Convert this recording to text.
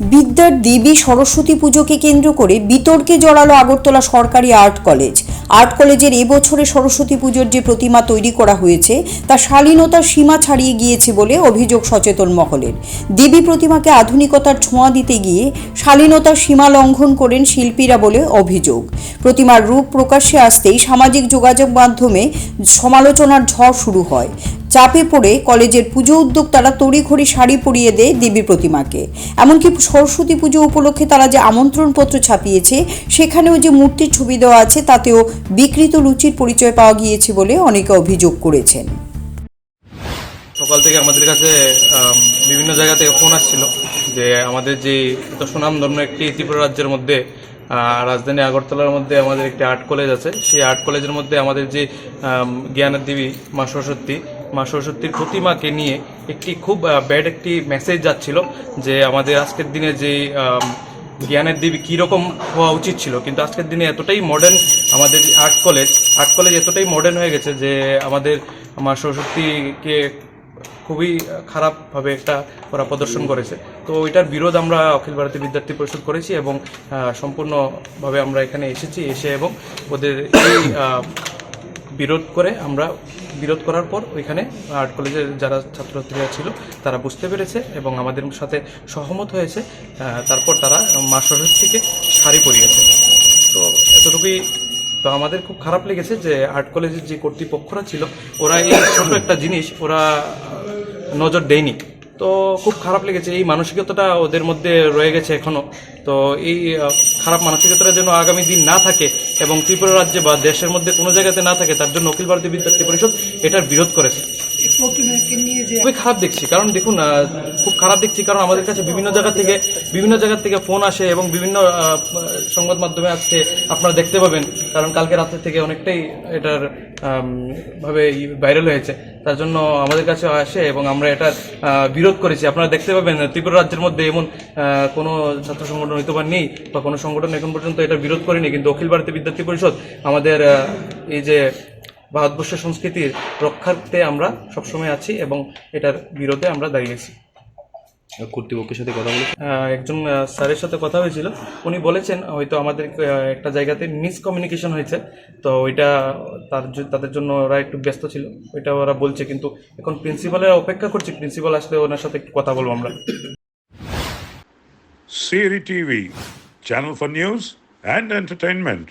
বিদ্যার দেবী সরস্বতী পুজোকে কেন্দ্র করে বিতর্কে জড়ালো আগরতলা সরকারি আর্ট কলেজ। আর্ট কলেজের এবছরে সরস্বতী পুজোর যে প্রতিমা তৈরি করা হয়েছে, তা শালীনতার সীমা ছাড়িয়ে গিয়েছে বলে অভিযোগ সচেতন মহলের। দেবী প্রতিমাকে আধুনিকতার ছোঁয়া দিতে গিয়ে শালীনতার সীমা লঙ্ঘন করেন শিল্পীরা বলে অভিযোগ। প্রতিমার রূপ প্রকাশ্যে আসতেই সামাজিক যোগাযোগ মাধ্যমে সমালোচনার ঝড় শুরু হয়। চাপে পড়ে কলেজের পুজো উদ্যোক্তারা তড়িঘড়ি শাড়ি পরিয়ে দেয় দেবী প্রতিমাকে। এমনকি সরস্বতী পুজো উপলক্ষে তারা যে আমন্ত্রণপত্র ছাপিয়েছে, সেখানেও যে মূর্তির ছবি দেওয়া আছে, তাতেও বিকৃত রুচির পরিচয় পাওয়া গিয়েছে বলে অনেকে অভিযোগ করেছেন। সকাল থেকে আমাদের কাছে বিভিন্ন জায়গা থেকে ফোন আসছিল যে আমাদের যে এত সুনামধন্য একটি ত্রিপুরা রাজ্যের মধ্যে রাজধানী আগরতলার মধ্যে আমাদের একটি আর্ট কলেজ আছে। সেই আর্ট কলেজের মধ্যে আমাদের যে জ্ঞানের দেবী মা সরস্বতী মা সরস্বতীর প্রতিমাকে নিয়ে একটি খুব ব্যাড একটি মেসেজ যাচ্ছিল যে আমাদের আজকের দিনে যে জ্ঞানের দেবী কীরকম হওয়া উচিত ছিল। কিন্তু আজকের দিনে এতটাই মডার্ন আমাদের আর্ট কলেজ আর্ট কলেজ এতটাই মডার্ন হয়ে গেছে যে আমাদের মা সরস্বতীকে খুবই খারাপভাবে একটা ওরা প্রদর্শন করেছে। তো এটার বিরোধ আমরা অখিল ভারতীয় বিদ্যার্থী পরিষদ করেছি এবং সম্পূর্ণভাবে আমরা এখানে এসেছি, এসে এবং ওদের এই বিরোধ করে আমরা বিরোধ করার পর ওইখানে আর্ট কলেজের যারা ছাত্রছাত্রীরা ছিল তারা বুঝতে পেরেছে এবং আমাদের সাথে সহমত হয়েছে তারপর তারা মা থেকে শাড়ি পরিয়েছে। তো এতটুকুই তো আমাদের খুব খারাপ লেগেছে যে আর্ট কলেজের যে কর্তৃপক্ষরা ছিল ওরা এই ছোট একটা জিনিস ওরা নজর দেয়নি। তো খুব খারাপ লেগেছে। এই মানসিকতাটা ওদের মধ্যে রয়ে গেছে এখনও। তো এই খারাপ মানসিকতাটা যেন আগামী দিন না থাকে এবং ত্রিপুরা রাজ্যে বা দেশের মধ্যে কোনো জায়গাতে না থাকে, তার জন্য অখিল ভারতীয় বিদ্যার্থী পরিষদ এটার বিরোধ করেছে। খুবই খারাপ দেখছি। কারণ দেখুন খুব খারাপ দেখছি কারণ আমাদের কাছে বিভিন্ন জায়গা থেকে, বিভিন্ন জায়গা থেকে ফোন আসে এবং বিভিন্ন সংবাদ মাধ্যমে আজকে আপনারা দেখতে পাবেন। কারণ কালকে রাত্রে থেকে অনেকটাই এটার ভাবে ভাইরাল হয়েছে। তার জন্য আমাদের কাছে আসে এবং আমরা এটা বিরোধ করেছি। আপনারা দেখতে পাবেন, ত্রিপুরা রাজ্যের মধ্যে এমন কোনো ছাত্র সংগঠন হয়তো বা নেই বা কোনো সংগঠন এখন পর্যন্ত এটা বিরোধ করেনি। কিন্তু অখিল ভারতীয় বিদ্যার্থী পরিষদ আমাদের এই যে ভারতবর্ষের সংস্কৃতির রক্ষার্থে আমরা সবসময় আছি এবং এটার বিরোধে আমরা দাঁড়িয়েছি কর্তৃপক্ষের সাথে কথা বলে একজন স্যারের সাথে কথা হয়েছিল। উনি বলেছেন হয়তো আমাদের একটা জায়গাতে মিসকমিউনিকেশন হয়েছে। তো ওইটা তার তাদের জন্য ওরা একটু ব্যস্ত ছিল। ওইটা ওরা বলছে কিন্তু এখন প্রিন্সিপালের অপেক্ষা করছি। প্রিন্সিপাল আসলে ওনার সাথে একটু কথা বলব আমরা। Siri TV channel for news and entertainment.